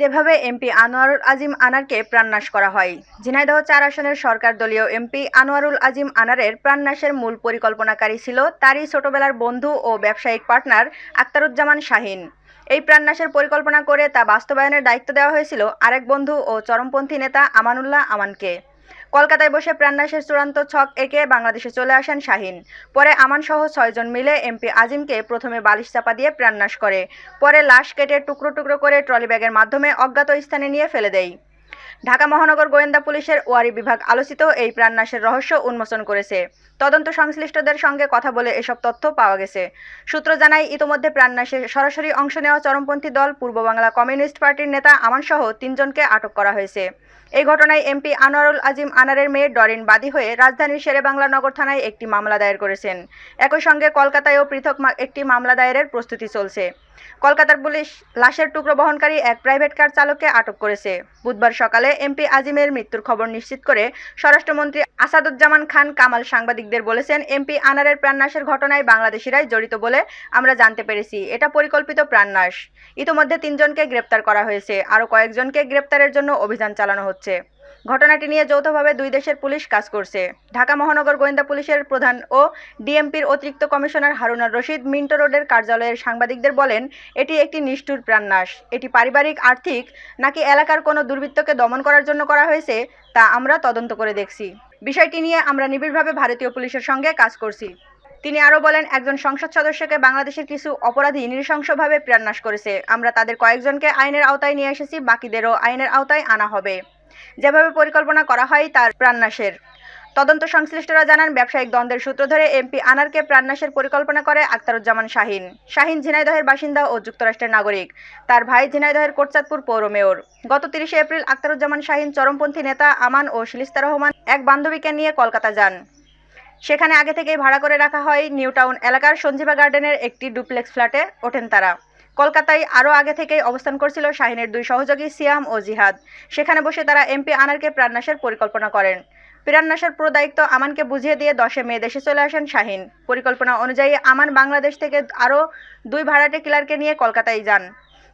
যেভাবে এমপি আনোয়ারুল আজিম আনারকে প্রাণনাশ করা হয়। ঝিনাইদহ চার আসনের সরকার দলীয় এমপি আনোয়ারুল আজিম আনারের প্রাণনাশের মূল পরিকল্পনাকারী ছিল তারই ছোটবেলার বন্ধু ও ব্যবসায়িক পার্টনার আক্তারুজ্জামান শাহিন। এই প্রাণনাশের পরিকল্পনা করে তা বাস্তবায়নের দায়িত্ব দেওয়া হয়েছিল আরেক বন্ধু ও চরমপন্থী নেতা আমানুল্লাহ আমানকে। কলকাতায় বসে প্রাণনাশের চূড়ান্ত ছক এঁকে বাংলাদেশে চলে আসেন শাহিন। পরে আমানসহ ছয়জন মিলে এমপি আজিমকে প্রথমে বালিশ চাপা দিয়ে প্রাণনাশ করে। পরে লাশ কেটে টুকরো টুকরো করে ট্রলি ব্যাগের মাধ্যমে অজ্ঞাত স্থানে নিয়ে ফেলে দেয়। ঢাকা মহানগর গোয়েন্দা পুলিশের ওয়ারি বিভাগ আলোচিত এই প্রাণনাশের রহস্য উন্মোচন করেছে। তদন্ত সংশ্লিষ্টদের সঙ্গে কথা বলে এসব তথ্য পাওয়া গেছে। সূত্র জানায়, ইতোমধ্যে প্রাণনাশে সরাসরি অংশ নেওয়া চরমপন্থী দল, পূর্ব বাংলা কমিউনিস্ট পার্টির নেতা আমান সহ তিনজনকে আটক করা হয়েছে। এই ঘটনায় এমপি আনোয়ারুল আজিম আনারের মেয়ে ডরিন বাদী হয়ে রাজধানীর শেরেবাংলা নগর থানায় একটি মামলা দায়ের করেছেন। একই সঙ্গে কলকাতায়ও পৃথক একটি মামলা দায়েরের প্রস্তুতি চলছে। কলকাতার পুলিশ লাশের টুকরো বহনকারী এক প্রাইভেট কার চালককে আটক করেছে। বুধবার সকালে এমপি আজিমের মৃত্যুর খবর নিশ্চিত করে স্বরাষ্ট্রমন্ত্রী আসাদুজ্জামান খান কামাল সাংবাদিকদের বলেছেন এমপি আনারের প্রাণনাশের ঘটনায় বাংলাদেশিরাই জড়িত বলে আমরা জানতে পেরেছি। এটা পরিকল্পিত প্রাণনাশ। ইতোমধ্যে তিনজনকে গ্রেপ্তার করা হয়েছে। আরও কয়েকজনকে গ্রেপ্তারের জন্য অভিযান চালানো হচ্ছে। ঘটনাটি নিয়ে যৌথভাবে দুই দেশের পুলিশ কাজ করছে। ঢাকা মহানগর গোয়েন্দা পুলিশের প্রধান ও ডিএমপির অতিরিক্ত কমিশনার হারুনার রশিদ মিন্টো রোডের কার্যালয়ের সাংবাদিকদের বলেন, এটি একটি নিষ্ঠুর প্রাণনাশ। এটি পারিবারিক, আর্থিক নাকি এলাকার কোনো দুর্বৃত্তকে দমন করার জন্য করা হয়েছে, তা আমরা তদন্ত করে দেখছি। বিষয়টি নিয়ে আমরা নিবিড়ভাবে ভারতীয় পুলিশের সঙ্গে কাজ করছি। তিনি আরও বলেন, একজন সংসদ সদস্যকে বাংলাদেশের কিছু অপরাধী নৃশংসভাবে প্রাণনাশ করেছে। আমরা তাদের কয়েকজনকে আইনের আওতায় নিয়ে এসেছি, বাকিদেরও আইনের আওতায় আনা হবে। যেভাবে পরিকল্পনা করা হয় তার প্রাণনাশের। তদন্ত সংশ্লিষ্টরা জানান, ব্যবসায়িক দ্বন্দ্বের সূত্র ধরে এমপি আনারকে প্রাণনাশের পরিকল্পনা করে আক্তারুজ্জামান শাহিন। শাহিন ঝিনাইদহের বাসিন্দা ও যুক্তরাষ্ট্রের নাগরিক। তার ভাই ঝিনাইদহের কোটচাঁদপুর পৌর মেয়র। গত তিরিশে এপ্রিল আক্তারুজ্জামান শাহিন চরমপন্থী নেতা আমান ও শিলিস্তা রহমান এক বান্ধবীকে নিয়ে কলকাতা যান। সেখানে আগে থেকেই ভাড়া করে রাখা হয় নিউ টাউন এলাকার সঞ্জীবা গার্ডেনের একটি ডুপ্লেক্স ফ্ল্যাটে। ওঠেন তারা। কলকাতায় আরও আগে থেকেই অবস্থান করছিল শাহিনের দুই সহযোগী সিয়াম ও জিহাদ। সেখানে বসে তারা এমপি আনারকে প্রাণনাশের পরিকল্পনা করেন। প্রাণনাশের পুরো দায়িত্ব আমানকে বুঝিয়ে দিয়ে দশে মে দেশে চলে আসেন শাহিন। পরিকল্পনা অনুযায়ী আমান বাংলাদেশ থেকে আরও দুই ভাড়াটে কিলারকে নিয়ে কলকাতায় যান।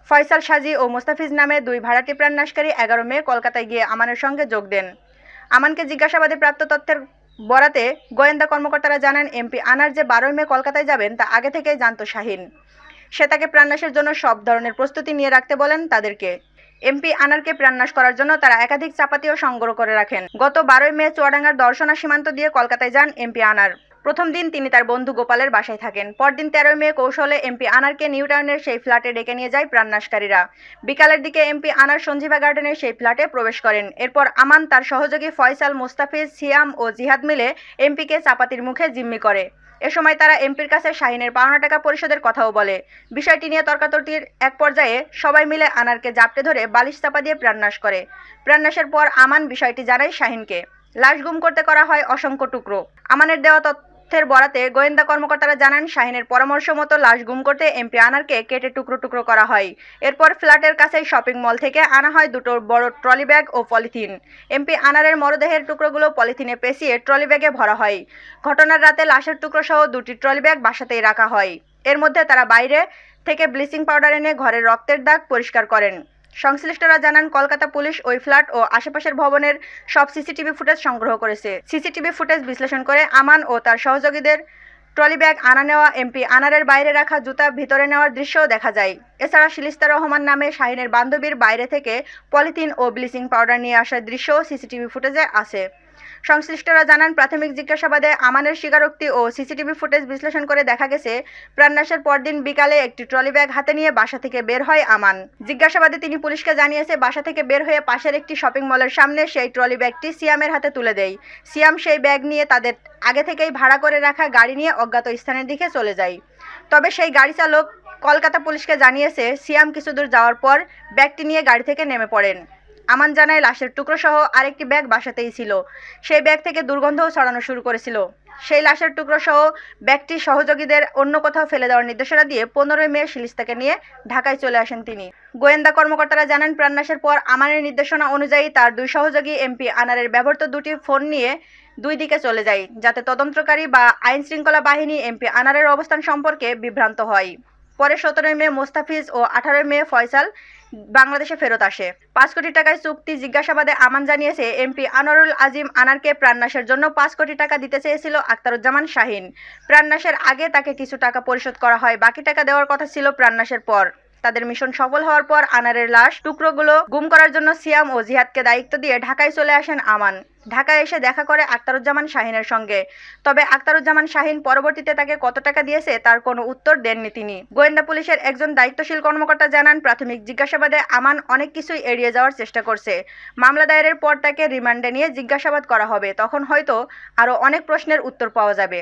ফয়সাল সাজি ও মোস্তাফিজ নামে দুই ভাড়াটি প্রাণনাশকারী এগারো মে কলকাতায় গিয়ে আমানের সঙ্গে যোগ দেন। আমানকে জিজ্ঞাসাবাদে প্রাপ্ত তথ্যের বরাতে গোয়েন্দা কর্মকর্তারা জানান এমপি আনার যে বারোই মে কলকাতায় যাবেন তা আগে থেকেই জানত শাহিন। সে তাকে প্রাণনাশের জন্য সব ধরনের প্রস্তুতি নিয়ে রাখতে বলেন তাদেরকে। এমপি আনারকে প্রাণনাশ করার জন্য তারা একাধিক চাপাতিও সংগ্রহ করে রাখেন। গত বারোই মে চুয়াডাঙ্গার দর্শনা সীমান্ত দিয়ে কলকাতায় যান এমপি আনার। প্রথম দিন তিনি তার বন্ধু গোপালের বাসায় থাকেন। পরদিন তেরোই মে কৌশলে এমপি আনারকে নিউ টাউনের সেই ফ্ল্যাটে ডেকে নিয়ে যায় প্রাণনাশকারীরা। বিকালের দিকে এমপি আনার সঞ্জীবা গার্ডেনের সেই ফ্ল্যাটে প্রবেশ করেন। এরপর আমান তার সহযোগী ফয়সাল মোস্তাফিজ, সিয়াম ও জিহাদ মিলে এমপিকে চাপাতির মুখে জিম্মি করে। এ সময় তারা এমপির কাছে শাহিনের পাওনা টাকা পরিশোধের কথাও বলে। বিষয়টি নিয়ে তর্কাতর্কির এক পর্যায়ে সবাই মিলে আনারকে জাপটে ধরে বালিশ চাপা দিয়ে প্রাণনাশ করে। প্রাণনাশের পর আমান বিষয়টি জানায় শাহিনকে। লাশ গুম করতে করা হয় অসংখ্য টুকরো। আমানের দেওয়া তথ্যের বরাতে গোয়েন্দা কর্মকর্তারা জানান, শাহিনের পরামর্শ মতো লাশ গুম করতে এমপি আনারকে কেটে টুকরো টুকরো করা হয়। এরপর ফ্ল্যাটের কাছেই শপিং মল থেকে আনা হয় দুটো বড় ট্রলি ব্যাগ ও পলিথিন। এমপি আনারের মরদেহের টুকরোগুলো পলিথিনে পেঁচিয়ে ট্রলি ব্যাগে ভরা হয়। ঘটনার রাতে লাশের টুকরো সহ দুটি ট্রলি ব্যাগ বাসাতেই রাখা হয়। এর মধ্যে তারা বাইরে থেকে ব্লিচিং পাউডার এনে ঘরের রক্তের দাগ পরিষ্কার করেন। সংশ্লিষ্টরা জানান, কলকাতা পুলিশ ওই ফ্ল্যাট ও আশেপাশের ভবনের সব সিসিটিভি ফুটেজ সংগ্রহ করেছে। সিসিটিভি ফুটেজ বিশ্লেষণ করে আমান ও তার সহযোগীদের ট্রলি ব্যাগ আনা নেওয়া, এমপি আনারের বাইরে রাখা জুতা ভিতরে নেওয়ার দৃশ্যও দেখা যায়। এছাড়া শিলিস্তা রহমান নামে শাহিনের বান্ধবীর বাইরে থেকে পলিথিন ও ব্লিচিং পাউডার নিয়ে আসার দৃশ্যও সিসিটিভি ফুটেজে আছে। সংশ্লিষ্টরা জানান, প্রাথমিক জিজ্ঞাসাবাদে আমানের স্বীকারোক্তি ও সিসিটিভি ফুটেজ বিশ্লেষণ করে দেখা গেছে, প্রাণনাশের পরদিন বিকালে একটি ট্রলি ব্যাগ হাতে নিয়ে বাসা থেকে বের হয় আমান। জিজ্ঞাসাবাদে তিনি পুলিশকে জানিয়েছে, বাসা থেকে বের হয়ে পাশের একটি শপিং মলের সামনে সেই ট্রলি ব্যাগটি সিয়ামের হাতে তুলে দেয়। সিয়াম সেই ব্যাগ নিয়ে তাদের আগে থেকেই ভাড়া করে রাখা গাড়ি নিয়ে অজ্ঞাত স্থানের দিকে চলে যায়। তবে সেই গাড়ি চালক কলকাতা পুলিশকে জানিয়েছে, সিয়াম কিছু দূর যাওয়ার পর ব্যাগটি নিয়ে গাড়ি থেকে নেমে পড়েন। আমান জানায় লাশের টুকরো সহ আরেকটি ব্যাগ বাসাতেই ছিল। সেই ব্যাগ থেকে দুর্গন্ধও ছড়ানো শুরু করেছিল। সেই লাশের টুকরো সহ ব্যাগটি সহযোগীদের অন্য কোথাও ফেলে দেওয়ার নির্দেশনা দিয়ে পনেরোই মে শিলিস্তাকে নিয়ে ঢাকায় চলে আসেন তিনি। গোয়েন্দা কর্মকর্তারা জানান প্রাণনাশের পর আমানের নির্দেশনা অনুযায়ী তার দুই সহযোগী এমপি আনারের ব্যবহৃত দুটি ফোন নিয়ে দুই দিকে চলে যায়, যাতে তদন্তকারী বা আইন শৃঙ্খলা বাহিনী এমপি আনারের অবস্থান সম্পর্কে বিভ্রান্ত হয়। পরে সতেরোই মে মোস্তাফিজ ও আঠারোই মে ফয়সাল বাংলাদেশে ফেরত আসে। পাঁচ কোটি টাকায় চুক্তি জিজ্ঞাসাবাদে আমান জানিয়েছে এমপি আনোয়ারুল আজিম আনারকে প্রাণনাশের জন্য পাঁচ কোটি টাকা দিতে চেয়েছিল আক্তারুজ্জামান শাহিন। প্রাণনাশের আগে তাকে কিছু টাকা পরিশোধ করা হয়, বাকি টাকা দেওয়ার কথা ছিল প্রাণনাশের পর। তাদের মিশন সফল হওয়ার পর আনারের লাশ টুকরোগুলো গুম করার জন্য সিয়াম ও জিহাদকে দায়িত্ব দিয়ে ঢাকায় চলে আসেন আমান। ঢাকায় এসে দেখা করে আক্তারুজ্জামান শাহিনের সঙ্গে। তবে আক্তারুজ্জামান শাহিন পরবর্তীতে তাকে কত টাকা দিয়েছে তার কোনো উত্তর দেননি তিনি। গোয়েন্দা পুলিশের একজন দায়িত্বশীল কর্মকর্তা জানান, প্রাথমিক জিজ্ঞাসাবাদে আমান অনেক কিছুই এড়িয়ে যাওয়ার চেষ্টা করছে। মামলা দায়েরের পর তাকে রিমান্ডে নিয়ে জিজ্ঞাসাবাদ করা হবে। তখন হয়তো আরও অনেক প্রশ্নের উত্তর পাওয়া যাবে।